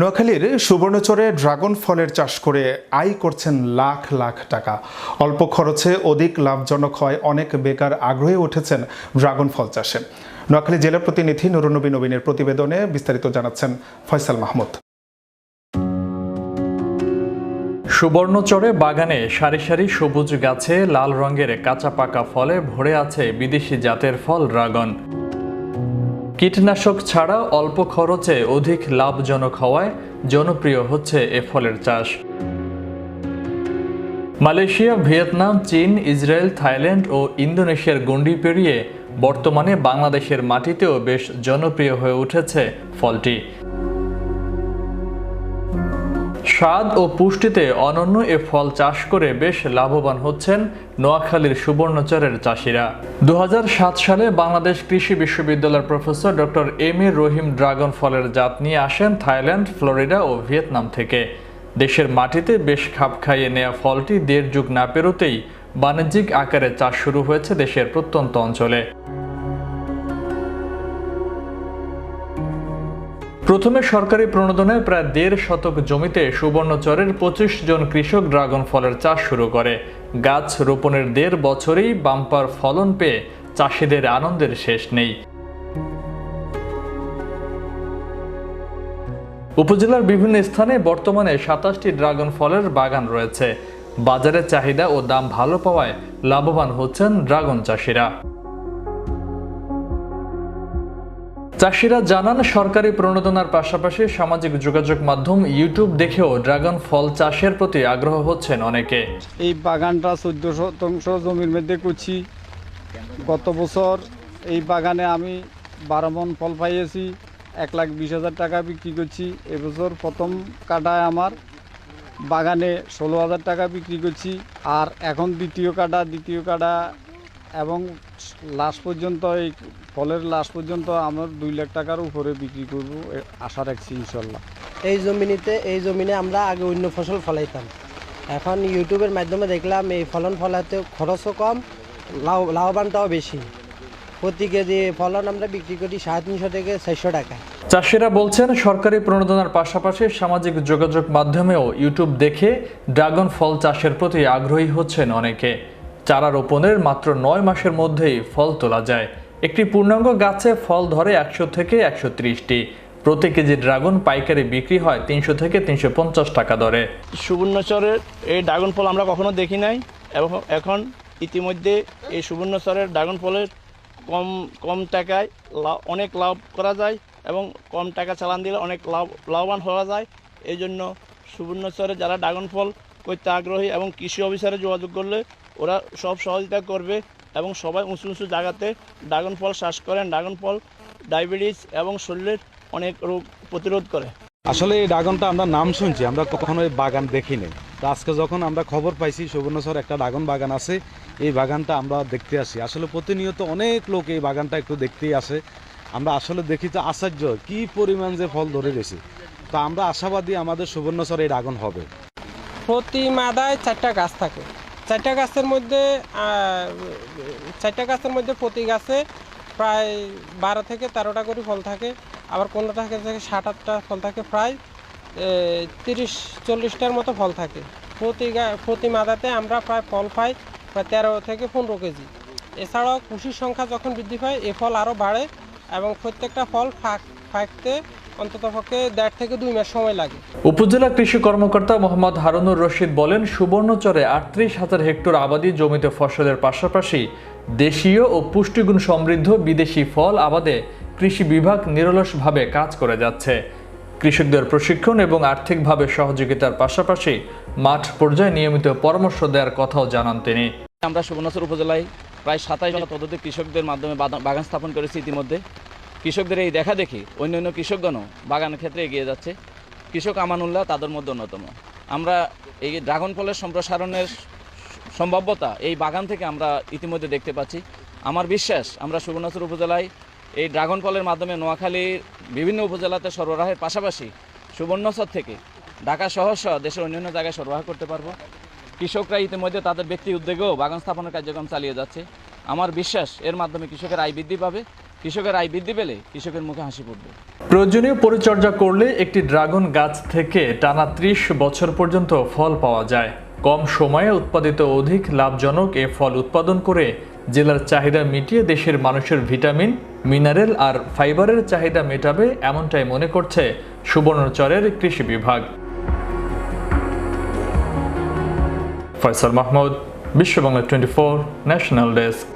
নোয়াখালীর সুবর্ণচরে ড্রাগন ফলের চাষ করে আয় করছেন লাখ লাখ টাকা। অল্প খরচে অধিক লাভজনক হয় অনেক বেকার আগ্রহী উঠেছেন ড্রাগন ফল চাষে। নোয়াখালী জেলা প্রতিনিধি নুরুনবী নবীনের প্রতিবেদনে বিস্তারিত জানাচ্ছেন ফয়সাল মাহমুদ। সুবর্ণচরে বাগানে সারি সারি সবুজ গাছে লাল রঙের কাঁচা পাকা ফলে ভরে আছে বিদেশি জাতের ফল ড্রাগন। কীটনাশক ছাড়া অল্প খরচে অধিক লাভজনক হওয়ায় জনপ্রিয় হচ্ছে এ ফলের চাষ। মালয়েশিয়া, ভিয়েতনাম, চীন, ইসরায়েল, থাইল্যান্ড ও ইন্দোনেশিয়ার গণ্ডি পেরিয়ে বর্তমানে বাংলাদেশের মাটিতেও বেশ জনপ্রিয় হয়ে উঠেছে ফলটি। স্বাদ ও পুষ্টিতে অনন্য এ ফল চাষ করে বেশ লাভবান হচ্ছেন নোয়াখালীর সুবর্ণচরের চাষিরা। দু হাজার সাত সালে বাংলাদেশ কৃষি বিশ্ববিদ্যালয়ের professor doctor M A Rahim dragon ফলের জাত নিয়ে আসেন থাইল্যান্ড, ফ্লোরিডা ও ভিয়েতনাম থেকে। দেশের মাটিতে বেশ খাপ খাইয়ে নেওয়া ফলটি দেড় যুগ না পেরোতেই বাণিজ্যিক আকারে চাষ শুরু হয়েছে দেশের প্রত্যন্ত অঞ্চলে। প্রথমে সরকারি প্রণোদনায় প্রায় দেড় শতক জমিতে সুবর্ণচরের পঁচিশ জন কৃষক ড্রাগন ফলের চাষ শুরু করে। গাছ রোপণের দেড় বছরেই বাম্পার ফলন পেয়ে চাষিদের আনন্দের শেষ নেই। উপজেলার বিভিন্ন স্থানে বর্তমানে সাতাশটি ড্রাগন ফলের বাগান রয়েছে। বাজারে চাহিদা ও দাম ভালো পাওয়ায় লাভবান হচ্ছেন ড্রাগন চাষিরা। চাষিরা জানান, সরকারি প্রণোদনার পাশাপাশি সামাজিক যোগাযোগ মাধ্যম ইউটিউব দেখেও ড্রাগন ফল চাষের প্রতি আগ্রহ হচ্ছেন অনেকে। এই বাগানটা চোদ্দ শতাংশ জমির মধ্যে করছি গত বছর এই বাগানে আমি বারো মন ফল পাইয়েছি, এক লাখ বিশ হাজার টাকা বিক্রি করছি। এবছর প্রথম কাটায় আমার বাগানে ষোলো হাজার টাকা বিক্রি করছি। আর এখন দ্বিতীয় কাটা দ্বিতীয় কাটা এবং লাস্ট পর্যন্ত এই ফলের লাস্ট পর্যন্ত আমার দুই লাখ টাকার উপরে বিক্রি করব আশা রাখছি ইনশাল্লাহ। এই জমিনিতে এই জমিনে আমরা আগে অন্য ফসল ফলাইতাম। এখন ইউটিউবের মাধ্যমে দেখলাম এই ফলন ফলাতে খরচও কম লাভ লাভবানটাও বেশি। প্রতি কেজি ফলন আমরা বিক্রি করি সাড়ে তিনশো থেকে চারশো টাকা। চাষিরা বলছেন সরকারি প্রণোদনার পাশাপাশি সামাজিক যোগাযোগ মাধ্যমেও ইউটিউব দেখে ড্রাগন ফল চাষের প্রতি আগ্রহী হচ্ছেন অনেকে। চারা রোপণের মাত্র নয় মাসের মধ্যেই ফল তোলা যায়। একটি পূর্ণাঙ্গ গাছে ফল ধরে একশো থেকে একশো ত্রিশটি। প্রতি কেজি ড্রাগন পাইকারি বিক্রি হয় তিনশো থেকে তিনশো পঞ্চাশ টাকা দরে। সুবর্ণচরের এই ড্রাগন ফল আমরা কখনো দেখি নাই এবং এখন ইতিমধ্যে এই সুবর্ণচরের ড্রাগন ফলের কম কম টাকায় অনেক লাভ করা যায় এবং কম টাকা চালান দিলে অনেক লাভ, লাভবান হওয়া যায়। এই জন্য সুবর্ণচরে যারা ড্রাগন ফল করতে আগ্রহী এবং কৃষি অফিসারে যোগাযোগ করলে ওরা সব সহযোগিতা করবে এবং সবাই উঁচু উঁচু জায়গাতে ড্রাগন ফল চাষ করেন। ড্রাগন ফল, ডায়াবেটিস এবং শরীরের অনেক রোগ প্রতিরোধ করে। আসলে এই ড্রাগনটা আমরা নাম শুনছি, আমরা কখনো এই বাগান দেখিনি তো আজকে যখন আমরা খবর পাইছি, সুবর্ণ সুবর্ণচর একটা ড্রাগন বাগান আছে, এই বাগানটা আমরা দেখতে আসি। আসলে প্রতিনিয়ত অনেক লোক এই বাগানটা একটু দেখতেই আসে। আমরা আসলে দেখি তো আশ্চর্য, কী পরিমাণ যে ফল ধরে গেছে। তো আমরা আশাবাদী আমাদের সুবর্ণ সুবর্ণচর এই ড্রাগন হবে। প্রতি মাদায় চারটা গাছ থাকে। চারটা গাছের মধ্যে চারটা গাছের মধ্যে প্রতি গাছে প্রায় বারো থেকে তেরোটা করে ফল থাকে। আবার কোনোটা থেকে ষাট আটটা ফল থাকে, প্রায় তিরিশ, চল্লিশটার মতো ফল থাকে। প্রতি প্রতি মাদাতে আমরা প্রায় ফল পাই, প্রায় তেরো থেকে পনেরো কেজি। এছাড়াও কুশির সংখ্যা যখন বৃদ্ধি পায়, এ ফল আরও বাড়ে এবং প্রত্যেকটা ফল ফাঁক, ফাঁকতে অন্ততপক্ষে দেড় থেকে দুই মাস সময় লাগে। উপজেলা কৃষি কর্মকর্তা মোহাম্মদ হারুনুর রশিদ বলেন সুবর্ণচরে আটত্রিশ হাজার হেক্টর আবাদি জমিতে ফসলের পাশাপাশি দেশীয় ও পুষ্টিগুণ সমৃদ্ধ বিদেশি ফল আবাদে কৃষি বিভাগ নিরলসভাবে কাজ করে যাচ্ছে। কৃষকদের প্রশিক্ষণ এবং আর্থিকভাবে সহযোগিতার পাশাপাশি মাঠ পর্যায়ে নিয়মিত পরামর্শ দেওয়ার কথাও জানান তিনি। আমরা সুবর্ণচর উপজেলায় প্রায় সাতাশ জন পদ্ধতি কৃষকদের মাধ্যমে বাগান স্থাপন করেছি ইতিমধ্যে। কৃষকদের এই দেখা দেখি অন্য অন্য কৃষকগণও বাগানের ক্ষেত্রে এগিয়ে যাচ্ছে। কৃষক আমানুল্লাহ তাদের মধ্যে অন্যতম। আমরা এই ড্রাগন ফলের সম্প্রসারণের সম্ভাব্যতা এই বাগান থেকে আমরা ইতিমধ্যে দেখতে পাচ্ছি। আমার বিশ্বাস, আমরা সুবর্ণচর উপজেলায় এই ড্রাগন ফলের মাধ্যমে নোয়াখালীর বিভিন্ন উপজেলাতে সরবরাহের পাশাপাশি সুবর্ণচর থেকে ঢাকা সহ সহ দেশের অন্যান্য জায়গায় সরবরাহ করতে পারব। কৃষকরা ইতিমধ্যে তাদের ব্যক্তি উদ্যোগেও বাগান স্থাপনের কার্যক্রম চালিয়ে যাচ্ছে। আমার বিশ্বাস, এর মাধ্যমে কৃষকের আয় বৃদ্ধি পাবে। কৃষকের আয় বৃদ্ধি পেলে কৃষকের মুখে হাসি ফুটবে। প্রয়োজনীয় পরিচর্যা করলে একটি ড্রাগন গাছ থেকে টানা ত্রিশ বছর পর্যন্ত ফল পাওয়া যায়। কম সময়ে উৎপাদিত অধিক লাভজনক এ ফল উৎপাদন করে জেলার চাহিদা মিটিয়ে দেশের মানুষের ভিটামিন, মিনারেল আর ফাইবারের চাহিদা মেটাবে এমনটাই মনে করছে সুবর্ণচরের কৃষি বিভাগ। Faisal Mahmud, Bishwabangla twenty four national desk.